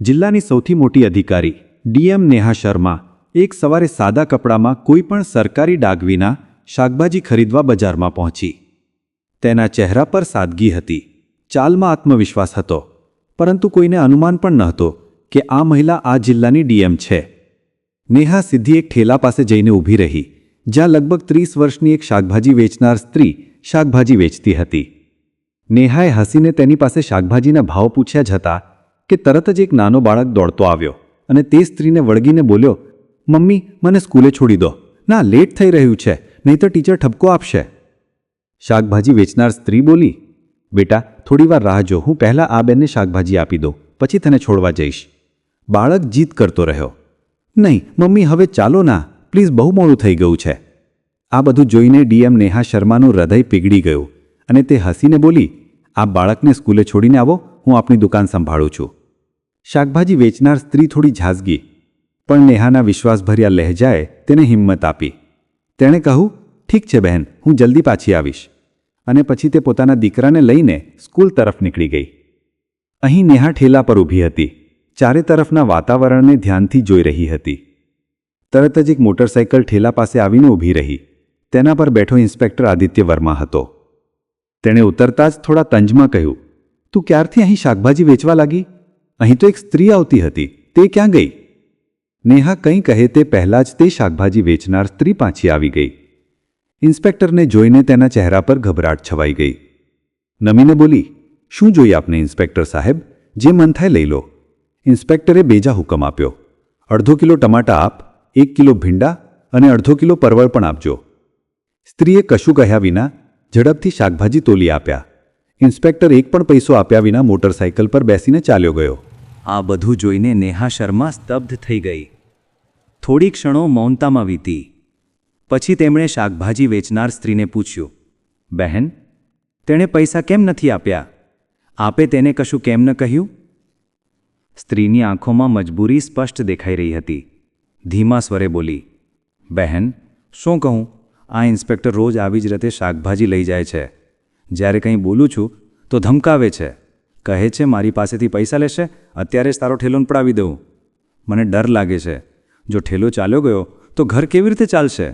જિલ્લાની સૌથી મોટી અધિકારી ડીએમ નેહા શર્મા એક સવારે સાદા કપડામાં કોઈ પણ સરકારી ડાગ વિના શાકભાજી ખરીદવા બજારમાં પહોંચી. તેના ચહેરા પર સાદગી હતી. ચાલમાં આત્મવિશ્વાસ હતો. પરંતુ કોઈને અનુમાન પણ નહોતો કે આ મહિલા આ જિલ્લાની ડીએમ છે. નેહા સીધી એક ઠેલા પાસે જઈને ઊભી રહી, જ્યાં લગભગ ત્રીસ વર્ષની એક શાકભાજી વેચનાર સ્ત્રી શાકભાજી વેચતી હતી. નેહાએ હસીને તેની પાસે શાકભાજીના ભાવ પૂછ્યા જતા કે તરત જ એક નાનો બાળક દોડતો આવ્યો અને તે સ્ત્રીને વળગીને બોલ્યો, મમ્મી, મને સ્કૂલે છોડી દો. ના, લેટ થઈ રહ્યું છે નહીં તો ટીચર ઠપકો આપશે. શાકભાજી વેચનાર સ્ત્રી બોલી, બેટા થોડીવાર રાહ જો, હું પહેલાં આ બેનને શાકભાજી આપી દઉં, પછી તને છોડવા જઈશ. બાળક જીદ કરતો રહ્યો, નહીં, મમ્મી, હવે ચાલો ના, પ્લીઝ બહુ મોડું થઈ ગયું છે. આ બધું જોઈને ડીએમ નેહા શર્માનું હૃદય પીગળી ગયું અને તે હસીને બોલી, આ બાળકને સ્કૂલે છોડીને આવો, હું આપની દુકાન સંભાળું છું. શાકભાજી વેચનાર સ્ત્રી થોડી ઝાઝગી, પણ નેહાના વિશ્વાસભર્યા લહેજાએ તેને હિંમત આપી. તેણે કહ્યું, ઠીક છે બહેન, હું જલ્દી પાછી આવીશ. અને પછી તે પોતાના દીકરાને લઈને સ્કૂલ તરફ નીકળી ગઈ. અહીં નેહા ઠેલા પર ઊભી હતી, ચારે તરફના વાતાવરણને ધ્યાનથી જોઈ રહી હતી. તરત જ એક મોટરસાઇકલ ઠેલા પાસે આવીને ઊભી રહી. તેના પર બેઠો ઇન્સ્પેક્ટર આદિત્ય વર્મા હતો. તેણે ઉતરતા જ થોડા તંજમાં કહ્યું, તું ક્યારથી અહીં શાકભાજી વેચવા લાગી? અહીં તો એક સ્ત્રી આવતી હતી. તે ક્યાં ગઈ? નેહા કંઈ કહે તે પહેલાં જ તે શાકભાજી વેચનાર સ્ત્રી પાછી આવી ગઈ. ઇન્સ્પેક્ટરને જોઈને તેના ચહેરા પર ગભરાટ છવાઈ ગઈ. નમીને બોલી, શું જોઈએ આપને, ઇન્સ્પેક્ટર સાહેબ? જે મન થાય લઈ લો. ઇન્સ્પેક્ટરે બેજા હુકમ આપ્યો. અડધો કિલો ટમાટા આપ, એક કિલો ભીંડા અને અડધો કિલો પરવળ પણ આપજો. સ્ત્રીએ કશું કહ્યા વિના ઝડપથી શાકભાજી તોલી આપ્યા. ઇન્સ્પેક્ટર એક પણ પૈસો આપ્યા વિના મોટરસાયકલ પર બેસીને ચાલ્યો ગયો. આ બધું જોઈને નેહા શર્મા સ્તબ્ધ થઈ ગઈ. થોડી ક્ષણો મૌનતામાં વીતી. પછી તેમણે શાકભાજી વેચનાર સ્ત્રીને પૂછ્યું, બહેન, તેણે પૈસા કેમ નથી આપ્યા? આપે તેને કશું કેમ ન કહ્યું? સ્ત્રીની આંખોમાં મજબૂરી સ્પષ્ટ દેખાઈ રહી હતી. ધીમા સ્વરે બોલી, બહેન, શું કહું? આ ઇન્સ્પેક્ટર રોજ આવી જ રીતે શાકભાજી લઈ જાય છે. જ્યારે કંઈ બોલું છું, તો ધમકાવે છે. કહે છે, મારી પાસેથી પૈસા લેશે, અત્યારે જ તારો ઠેલો પડાવી દઉં. મને ડર લાગે છે. જો ઠેલો ચાલ્યો ગયો, તો ઘર કેવી રીતે ચાલશે?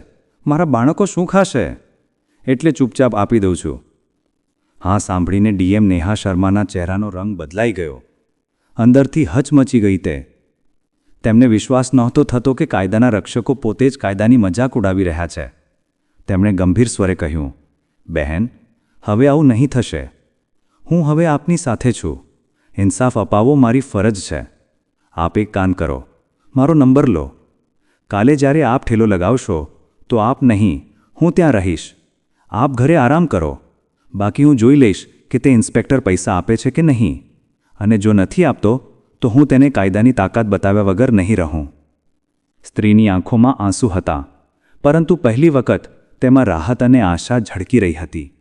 મારા બાળકો શું ખાશે? એટલે ચૂપચાપ આપી દઉં છું. હા, સાંભળીને ડીએમ નેહા શર્માના ચહેરાનો રંગ બદલાઈ ગયો. અંદરથી હચમચી ગઈ તે. તેમને વિશ્વાસ નહોતો થતો કે કાયદાના રક્ષકો પોતે જ કાયદાની મજાક ઉડાવી રહ્યા છે. તેમણે ગંભીર સ્વરે કહ્યું, બહેન, હવે આવું નહીં થશે. હું હવે આપની સાથે છું. ઇન્સાફ અપાવવો મારી ફરજ છે. આપ એક કાન કરો. મારો નંબર લો. કાલે જ્યારે આપ ઠેલો લગાવશો, તો આપ નહીં, હું ત્યાં રહીશ. આપ ઘરે આરામ કરો. બાકી હું જોઈ લઈશ કે તે ઇન્સ્પેક્ટર પૈસા આપે છે કે નહીં. અને જો નથી આપતો, તો હું તેને કાયદાની તાકાત બતાવ્યા વગર નહીં રહું. સ્ત્રીની આંખોમાં આંસુ હતા. પરંતુ પહેલી વખત તેમાં રાહત અને આશા ઝળકી રહી હતી.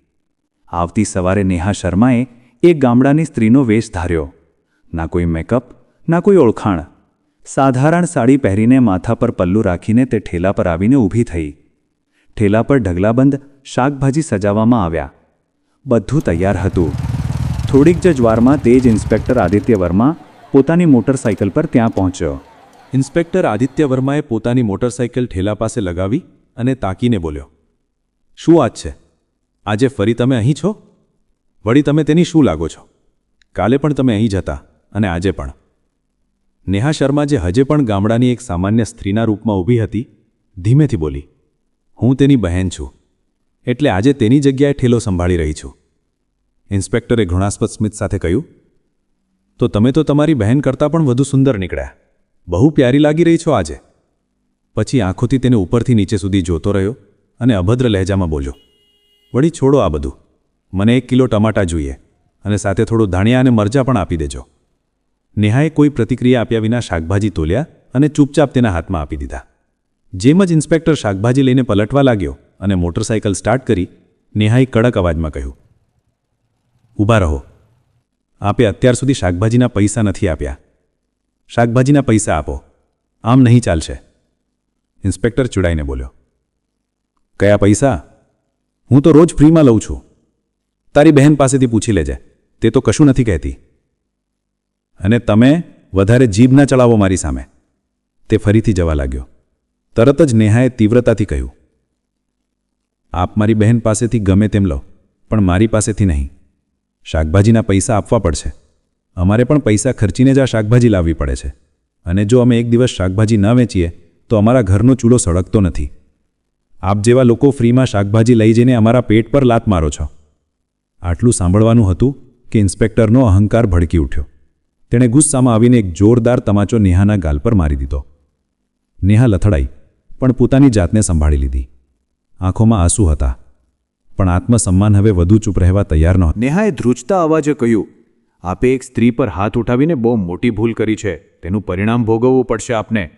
આવતી સવારે નેહા શર્માએ એક ગામડાની સ્ત્રીનો વેશ ધાર્યો. ના કોઈ મેકઅપ, ના કોઈ ઓળખાણ. સાધારણ સાડી પહેરીને માથા પર પલ્લું રાખીને તે ઠેલા પર આવીને ઊભી થઈ. ઠેલા પર ઢગલાબંધ શાકભાજી સજાવવામાં આવ્યા. બધું તૈયાર હતું. થોડીક જ વારમાં તે જ ઇન્સ્પેક્ટર આદિત્ય વર્મા પોતાની મોટરસાઇકલ પર ત્યાં પહોંચ્યો. ઇન્સ્પેક્ટર આદિત્ય વર્માએ પોતાની મોટરસાઇકલ ઠેલા પાસે લગાવી અને તાકીને બોલ્યો, શું વાત છે? આજે ફરી તમે અહીં છો? વળી તમે તેની શું લાગો છો? કાલે પણ તમે અહીં જતા અને આજે પણ. નેહા શર્મા જે હજે પણ ગામડાની એક સામાન્ય સ્ત્રીના રૂપમાં ઊભી હતી, ધીમેથી બોલી, હું તેની બહેન છું. એટલે આજે તેની જગ્યાએ ઠેલો સંભાળી રહી છું. ઇન્સ્પેક્ટરે ઘૃણાસ્પદ સ્મિત સાથે કહ્યું, તો તમે તો તમારી બહેન કરતાં પણ વધુ સુંદર નીકળ્યા. બહુ પ્યારી લાગી રહી છો આજે. પછી આંખોથી તેને ઉપરથી નીચે સુધી જોતો રહ્યો અને અભદ્ર લહેજામાં બોલ્યો વળી છોડો આ બધું. મને એક કિલો ટમાટા જોઈએ અને સાથે થોડું ધાણિયા અને મરચાં પણ આપી દેજો. નેહાએ કોઈ પ્રતિક્રિયા આપ્યા વિના શાકભાજી તોલ્યા અને ચૂપચાપ તેના હાથમાં આપી દીધા. જેમ જ ઇન્સ્પેક્ટર શાકભાજી લઈને પલટવા લાગ્યો અને મોટરસાઇકલ સ્ટાર્ટ કરી, નેહાએ કડક અવાજમાં કહ્યું, ઊભા રહો. આપે અત્યાર સુધી શાકભાજીના પૈસા નથી આપ્યા. શાકભાજીના પૈસા આપો. આમ નહીં ચાલશે. ઇન્સ્પેક્ટર ચૂડાઈને બોલ્યો, કયા પૈસા? હું તો રોજ ફ્રીમાં લઉં છું. તારી બહેન પાસેથી પૂછી લેજે. તે તો કશું નથી કહેતી. અને તમે વધારે જીભ ના ચડાવો મારી સામે. તે ફરીથી જવા લાગ્યો. તરત જ નેહાએ તીવ્રતાથી કહ્યું, આપ મારી બહેન પાસેથી ગમે તેમ લો, પણ મારી પાસેથી નહીં. શાકભાજીના પૈસા આપવા પડશે. અમારે પણ પૈસા ખર્ચીને જ આ શાકભાજી લાવવી પડે છે. અને જો અમે એક દિવસ શાકભાજી ન વેચીએ, તો અમારા ઘરનો ચૂલો સળગતો નથી. આપ જેવા લોકો ફ્રીમાં શાકભાજી લઈ જઈને અમારા પેટ પર લાત મારો છો. આટલું સાંભળવાનું હતું કે ઇન્સ્પેક્ટરનો અહંકાર ભડકી ઉઠ્યો. તેણે ગુસ્સામાં આવીને એક જોરદાર તમાચો નેહાના ગાલ પર મારી દીધો. નેહા લથડાઈ, પણ પોતાની જાતને સંભાળી લીધી. આંખોમાં આંસુ હતા. પણ આત્મસન્માન હવે વધુ ચૂપ રહેવા તૈયાર નહોતું. નેહાએ ધ્રુજતા અવાજે કહ્યું, આપે એક સ્ત્રી પર હાથ ઉઠાવીને બહુ મોટી ભૂલ કરી છે. તેનું પરિણામ ભોગવવું પડશે આપને.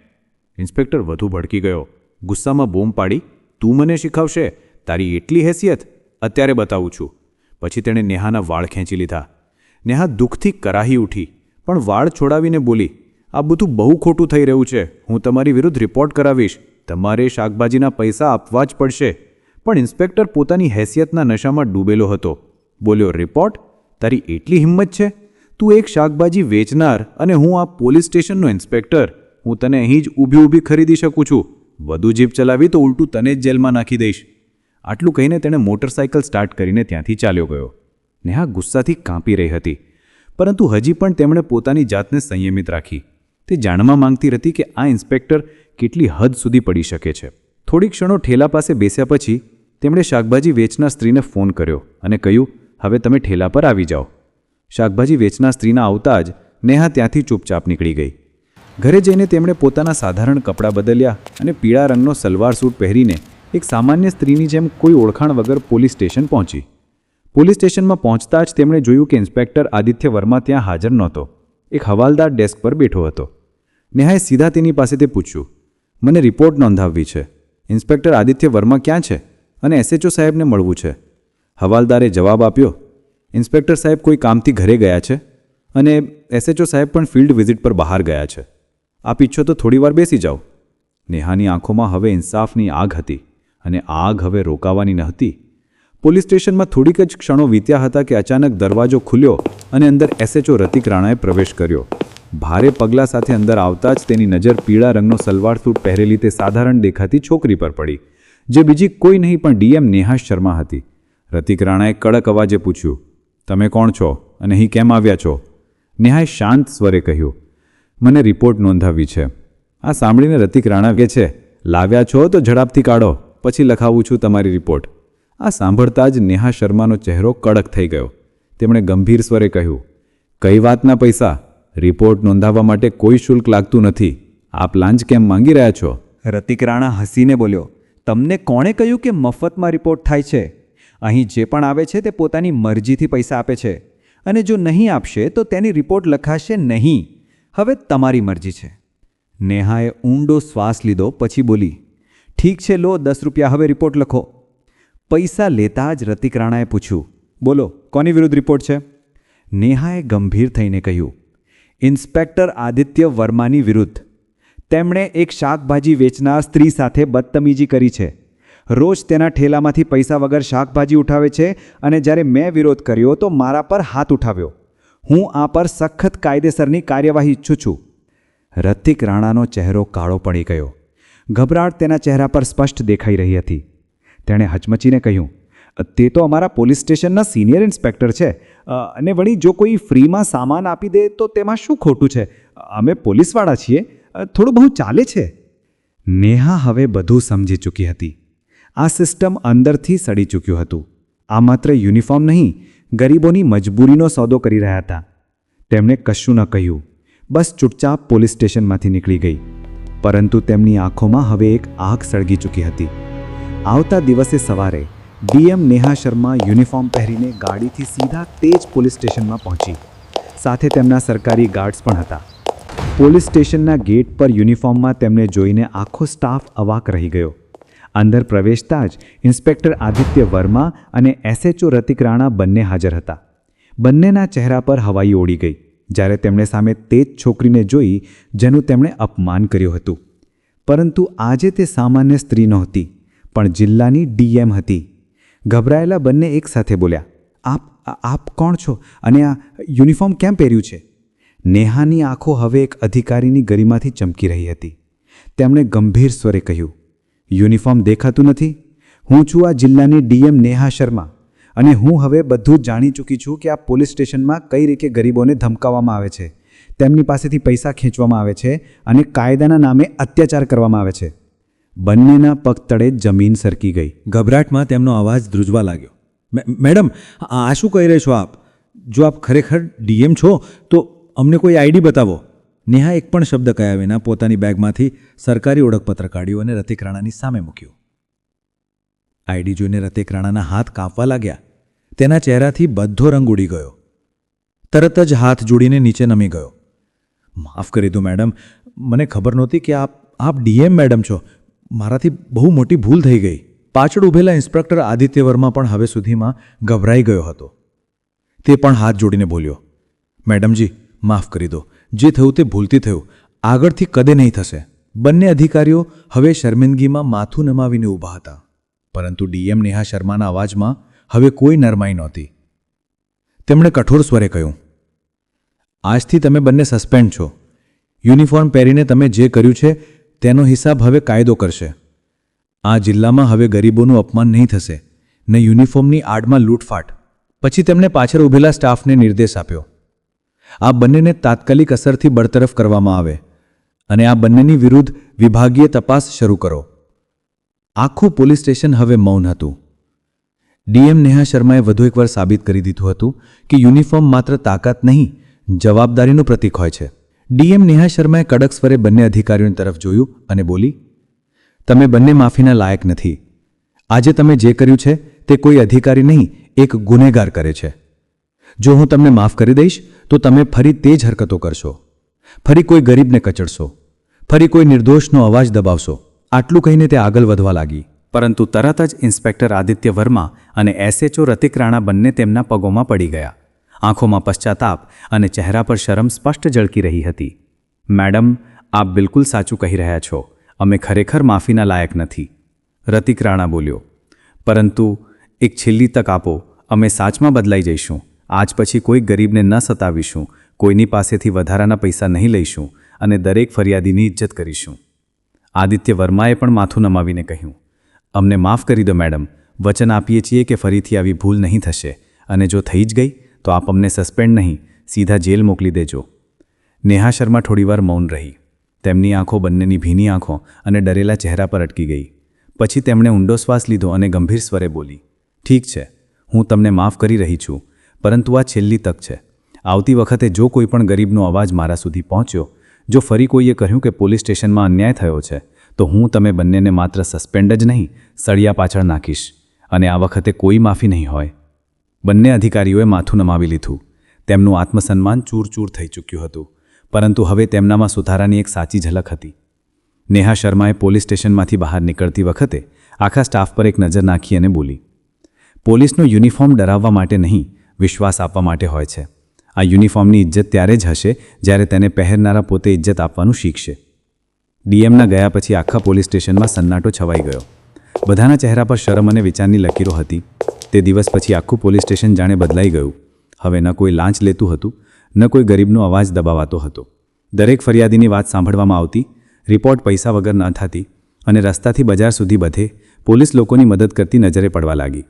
ઇન્સ્પેક્ટર વધુ ભડકી ગયો. ગુસ્સામાં બૂમ પાડી તું મને શીખવશે, તારી એટલી હેસિયત, અત્યારે બતાવું છું. પછી તેણે નેહાના વાળ ખેંચી લીધા. નેહા દુઃખથી કરાહી ઉઠી, પણ વાળ છોડાવીને બોલી, આ બધું બહુ ખોટું થઈ રહ્યું છે. હું તમારી વિરુદ્ધ રિપોર્ટ કરાવીશ. તમારે શાકભાજીના પૈસા આપવા જ પડશે. પણ ઇન્સ્પેક્ટર પોતાની હેસિયતના નશામાં ડૂબેલો હતો. બોલ્યો રિપોર્ટ તારી એટલી હિંમત છે? તું એક શાકભાજી વેચનાર અને હું આ પોલીસ સ્ટેશનનો ઇન્સ્પેક્ટર. હું તને અહીં જ ઊભી ઊભી ખરીદી શકું છું. વધુ જીપ ચલાવી તો ઉલટું તને જ જેલમાં નાખી દઈશ. આટલું કહીને તેણે મોટરસાયકલ સ્ટાર્ટ કરીને ત્યાંથી ચાલ્યો ગયો. નેહા ગુસ્સાથી કાંપી રહી હતી. પરંતુ હજી પણ તેમણે પોતાની જાતને સંયમિત રાખી. તે જાણવા માંગતી હતી કે આ ઇન્સ્પેક્ટર કેટલી હદ સુધી પડી શકે છે. થોડી ક્ષણો ઠેલા પાસે બેસ્યા પછી તેમણે શાકભાજી વેચનાર સ્ત્રીને ફોન કર્યો અને કહ્યું, હવે તમે ઠેલા પર આવી જાઓ. શાકભાજી વેચનાર સ્ત્રીના આવતા જ નેહા ત્યાંથી ચૂપચાપ નીકળી ગઈ. ઘરે જઈને તેમણે પોતાના સાધારણ કપડાં બદલ્યા અને પીળા રંગનો સલવાર સૂટ પહેરીને એક સામાન્ય સ્ત્રીની જેમ કોઈ ઓળખાણ વગર પોલીસ સ્ટેશન પહોંચી. પોલીસ સ્ટેશનમાં પહોંચતા જ તેમણે જોયું કે ઇન્સ્પેક્ટર આદિત્ય વર્મા ત્યાં હાજર નહોતો. એક હવાલદાર ડેસ્ક પર બેઠો હતો. નેહાએ સીધા તેની પાસેથી પૂછ્યું, મને રિપોર્ટ નોંધાવવી છે. ઇન્સ્પેક્ટર આદિત્ય વર્મા ક્યાં છે અને એસએચઓ સાહેબને મળવું છે? હવાલદારે જવાબ આપ્યો, ઇન્સ્પેક્ટર સાહેબ કોઈ કામથી ઘરે ગયા છે અને એસએચઓ સાહેબ પણ ફિલ્ડ વિઝિટ પર બહાર ગયા છે. આપ ઈચ્છો તો થોડીવાર બેસી જાઓ. નેહાની આંખોમાં હવે ઇન્સાફની આગ હતી અને આગ હવે રોકાવાની ન હતી. પોલીસ સ્ટેશનમાં થોડીક જ ક્ષણો વીત્યા હતા કે અચાનક દરવાજો ખુલ્યો અને અંદર એસએચઓ રતિક રાણાએ પ્રવેશ કર્યો. ભારે પગલાં સાથે અંદર આવતા જ તેની નજર પીળા રંગનો સલવાર સૂટ પહેરેલી તે સાધારણ દેખાતી છોકરી પર પડી, જે બીજી કોઈ નહીં પણ ડીએમ નેહા શર્મા હતી. રતિક રાણાએ કડક અવાજે પૂછ્યું, તમે કોણ છો અને અહીં કેમ આવ્યા છો? નેહાએ શાંત સ્વરે કહ્યું મને રિપોર્ટ નોંધાવી છે. આ સાંભળીને રતિક રાણા કહે છે, લાવ્યા છો તો ઝડપથી કાઢો, પછી લખાવું છું તમારી રિપોર્ટ આ સાંભળતા જ નેહા શર્માનો ચહેરો કડક થઈ ગયો. તેમણે ગંભીર સ્વરે કહ્યું, કઈ વાતના પૈસા? રિપોર્ટ નોંધાવવા માટે કોઈ શુલ્ક લાગતું નથી. આપ લાંચ કેમ માંગી રહ્યા છો? રતિક રાણા હસીને બોલ્યો, તમને કોણે કહ્યું કે મફતમાં રિપોર્ટ થાય છે? અહીં જે પણ આવે છે તે પોતાની મરજીથી પૈસા આપે છે. અને જો નહીં આપશે તો તેની રિપોર્ટ લખાશે નહીં. હવે તમારી મરજી છે. નેહાએ ઊંડો શ્વાસ લીધો, પછી બોલી, ઠીક છે, લો, દસ રૂપિયા હવે રિપોર્ટ લખો. પૈસા લેતા જ રતિક રાણાએ પૂછ્યું, બોલો, કોની વિરુદ્ધ રિપોર્ટ છે? નેહાએ ગંભીર થઈને કહ્યું, ઇન્સ્પેક્ટર આદિત્ય વર્માની વિરુદ્ધ. તેમણે એક શાકભાજી વેચનાર સ્ત્રી સાથે બદતમીજી કરી છે. રોજ તેના ઠેલામાંથી પૈસા વગર શાકભાજી ઉઠાવે છે અને જ્યારે મેં વિરોધ કર્યો તો મારા પર હાથ ઉઠાવ્યો. હું આ પર સખત કાયદેસરની કાર્યવાહી ઈચ્છું છું. રતિક રાણાનો ચહેરો કાળો પડી ગયો. ગભરાટ તેના ચહેરા પર સ્પષ્ટ દેખાઈ રહી હતી. તેણે હચમચીને કહ્યું, તે તો અમારા પોલીસ સ્ટેશનના સિનિયર ઇન્સ્પેક્ટર છે. અને વળી જો કોઈ ફ્રીમાં સામાન આપી દે તો તેમાં શું ખોટું છે? અમે પોલીસવાળા છીએ. થોડું બહુ ચાલે છે. નેહા હવે બધું સમજી ચૂકી હતી. આ સિસ્ટમ અંદરથી સડી ચૂક્યું હતું. આ માત્ર યુનિફોર્મ નહીં, ગરીબોની મજબૂરીનો સોદો કરી રહ્યા હતા. તેમણે કશું ન કહ્યું. બસ ચૂપચાપ પોલીસ સ્ટેશનમાંથી નીકળી ગઈ. પરંતુ તેમની આંખોમાં હવે એક આગ સળગી ચૂકી હતી. આવતા દિવસે સવારે, ડીએમ નેહા શર્મા યુનિફોર્મ પહેરીને ગાડીથી સીધા તે જ પોલીસ સ્ટેશનમાં પહોંચી. સાથે તેમના સરકારી ગાર્ડ્સ પણ હતા. પોલીસ સ્ટેશનના ગેટ પર યુનિફોર્મમાં તેમને જોઈને આખો સ્ટાફ અવાક રહી ગયો. અંદર પ્રવેશતા જ ઇન્સ્પેક્ટર આદિત્ય વર્મા અને એસએચઓ રતિક રાણા બંને હાજર હતા. બંનેના ચહેરા પર હવાઈ ઓડી ગઈ, જ્યારે તેમણે સામે તે જ છોકરીને જોઈ, જેનું તેમણે અપમાન કર્યું હતું. પરંતુ આજે તે સામાન્ય સ્ત્રી નહોતી, પણ જિલ્લાની ડીએમ હતી. ગભરાયેલા બંને એકસાથે બોલ્યા, આપ આપ કોણ છો? અને આ યુનિફોર્મ કેમ પહેર્યું છે? નેહાની આંખો હવે એક અધિકારીની ગરિમાથી ચમકી રહી હતી. તેમણે ગંભીર સ્વરે કહ્યું યુનિફોર્મ દેખાતું નથી. હું છું આ જિલ્લાની ડીએમ નેહા શર્મા અને હું હવે બધું જાણી ચૂકી છું કે આ પોલીસ સ્ટેશનમાં કઈ રીતે ગરીબોને ધમકાવવામાં આવે છે, તેમની પાસેથી પૈસા ખેંચવામાં આવે છે અને કાયદાના નામે અત્યાચાર કરવામાં આવે છે. બંનેના પગ તળે જમીન સરકી ગઈ. ગભરાટમાં તેમનો અવાજ ધ્રુજવા લાગ્યો. "મે- મેડમ આ શું કહી રહ્યો છો આપ? જો આપ ખરેખર ડીએમ છો, તો અમને કોઈ આઈડી બતાવો. નેહા એક પણ શબ્દ કયા વિના પોતાની બેગમાંથી સરકારી ઓળખપત્ર કાઢ્યું અને રતિક રાણાની સામે મૂક્યું. આઈડી જોઈને રતિક રાણાના હાથ કાંપવા લાગ્યા. તેના ચહેરાથી બધો રંગ ઉડી ગયો. તરત જ હાથ જોડીને નીચે નમી ગયો. માફ કરી દો મેડમ, મને ખબર નહોતી કે આપ આપ ડીએમ મેડમ છો. મારાથી બહુ મોટી ભૂલ થઈ ગઈ. પાછળ ઊભેલા ઇન્સ્પેક્ટર આદિત્ય વર્મા પણ હવે સુધીમાં ગભરાઈ ગયો હતો. તે પણ હાથ જોડીને બોલ્યો, મેડમજી, માફ કરી દો. જે થયું તે ભૂલથી થયું. આગળથી કદે નહીં થશે. બંને અધિકારીઓ હવે શર્મિંદગીમાં માથું નમાવીને ઊભા હતા. પરંતુ ડીએમ નેહા શર્માના અવાજમાં હવે કોઈ નરમાઈ નહોતી. તેમણે કઠોર સ્વરે કહ્યું, આજથી તમે બંને સસ્પેન્ડ છો. યુનિફોર્મ પહેરીને તમે જે કર્યું છે તેનો હિસાબ હવે કાયદો કરશે. આ જિલ્લામાં હવે ગરીબોનું અપમાન નહીં થશે. ને યુનિફોર્મની આડમાં લૂંટફાટ. પછી તેમણે પાછળ ઊભેલા સ્ટાફને નિર્દેશ આપ્યો આ બંનેને તાત્કાલિક અસરથી બરતરફ કરવામાં આવે અને આ બંનેની વિરુદ્ધ વિભાગીય તપાસ શરૂ કરો. આખું પોલીસ સ્ટેશન હવે મૌન હતું. ડીએમ નેહા શર્માએ વધુ એકવાર સાબિત કરી દીધું હતું કે યુનિફોર્મ માત્ર તાકાત નહીં, જવાબદારીનું પ્રતીક હોય છે. ડીએમ નેહા શર્માએ કડક સ્વરે બંને અધિકારીઓની તરફ જોયું અને બોલી, તમે બંને માફીના લાયક નથી. આજે તમે જે કર્યું છે તે કોઈ અધિકારી નહીં, એક ગુનેગાર કરે છે. જો હું તમને માફ કરી દઈશ, તો તમે ફરી તે જ હરકતો કરશો. ફરી કોઈ ગરીબને કચડશો. ફરી કોઈ નિર્દોષનો અવાજ દબાવશો. આટલું કહીને તે આગળ વધવા લાગી. પરંતુ તરત જ ઇન્સ્પેક્ટર આદિત્ય વર્મા અને એસએચઓ રતિક રાણા બંને તેમના પગોમાં પડી ગયા. આંખોમાં પશ્ચાતાપ અને ચહેરા પર શરમ સ્પષ્ટ ઝળકી રહી હતી. મેડમ, આપ બિલકુલ સાચું કહી રહ્યા છો. અમે ખરેખર માફીના લાયક નથી. રતિક રાણા બોલ્યો. પરંતુ એક છેલ્લી તક આપો. અમે સાચમાં બદલાઈ જઈશું. આજ પછી કોઈ ગરીબને ન સતાવીશું, કોઈની પાસેથી વધારાના પૈસા નહીં લઈશું અને દરેક ફરિયાદીની ઇજ્જત કરીશું. આદિત્ય વર્માએ પણ માથું નમાવીને કહ્યું, અમને માફ કરી દો મેડમ, વચન આપીએ છીએ કે ફરીથી આવી ભૂલ નહીં થશે અને જો થઈ જ ગઈ, તો આપ અમને સસ્પેન્ડ નહીં, સીધા જેલ મોકલી દેજો. નેહા શર્મા થોડીવાર મૌન રહી. તેમની આંખો બંનેની ભીની આંખો અને ડરેલા ચહેરા પર અટકી ગઈ. પછી તેમણે ઊંડો શ્વાસ લીધો અને ગંભીર સ્વરે બોલી, ઠીક છે, હું તમને માફ કરી રહી છું પરંતુ આ છેલ્લી તક છે. આવતી વખતે જો કોઈ પણ ગરીબનો અવાજ મારા સુધી પહોંચ્યો, જો ફરી કોઈએ કહ્યું કે પોલીસ સ્ટેશનમાં અન્યાય થયો છે, તો હું તમે બંનેને માત્ર સસ્પેન્ડ જ નહીં, સળિયા પાછળ નાખીશ. અને આ વખતે કોઈ માફી નહીં હોય. બંને અધિકારીઓએ માથું નમાવી લીધું. તેમનું આત્મસન્માન ચૂર-ચૂર થઈ ચૂક્યું હતું. પરંતુ હવે તેમનામાં સુધારાની એક સાચી ઝલક હતી. નેહા શર્માએ પોલીસ સ્ટેશનમાંથી બહાર નીકળતી વખતે આખા સ્ટાફ પર એક નજર નાખી અને બોલી, પોલીસનો યુનિફોર્મ ડરાવવા માટે નહીં વિશ્વાસ આપવા માટે હોય છે. આ યુનિફોર્મની ઇજ્જત ત્યારે જ હશે જ્યારે તેને પહેરનારા પોતે ઇજ્જત આપવાનું શીખશે. ડીએમના ગયા પછી આખા પોલીસ સ્ટેશનમાં સન્નાટો છવાઈ ગયો. બધાના ચહેરા પર શરમ અને વિચારની લકીરો હતી. તે દિવસ પછી આખું પોલીસ સ્ટેશન જાણે બદલાઈ ગયું. હવે ન કોઈ લાંચ લેતું હતું, ન કોઈ ગરીબનો અવાજ દબાવાતો હતો. દરેક ફરિયાદીની વાત સાંભળવામાં આવતી, રિપોર્ટ પૈસા વગર ન થતી અને રસ્તાથી બજાર સુધી બધે પોલીસ લોકોની મદદ કરતી નજરે પડવા લાગી.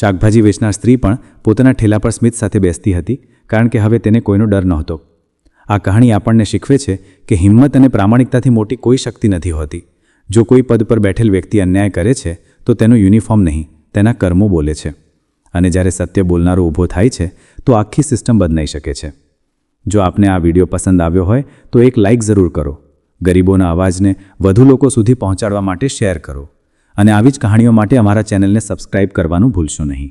શાકભાજી વેચનાર સ્ત્રી પણ પોતાના ઠેલા પર સ્મિત સાથે બેસતી હતી, કારણ કે હવે તેને કોઈનો ડર નહોતો. આ કહાણી આપણને શીખવે છે કે હિંમત અને પ્રામાણિકતાથી મોટી કોઈ શક્તિ નથી હોતી. જો કોઈ પદ પર બેઠેલ વ્યક્તિ અન્યાય કરે છે, તો તેનું યુનિફોર્મ નહીં, તેના કર્મો બોલે છે. અને જ્યારે સત્ય બોલનારો ઊભો થાય છે, તો આખી સિસ્ટમ બદલાઈ શકે છે. જો આપને આ વીડિયો પસંદ આવ્યો હોય, તો એક લાઇક જરૂર કરો. ગરીબોના અવાજને વધુ લોકો સુધી પહોંચાડવા માટે શેર કરો. અને આવી જ કહાણીઓ માટે અમારા ચેનલને સબસ્ક્રાઇબ કરવાનું ભૂલશો નહીં.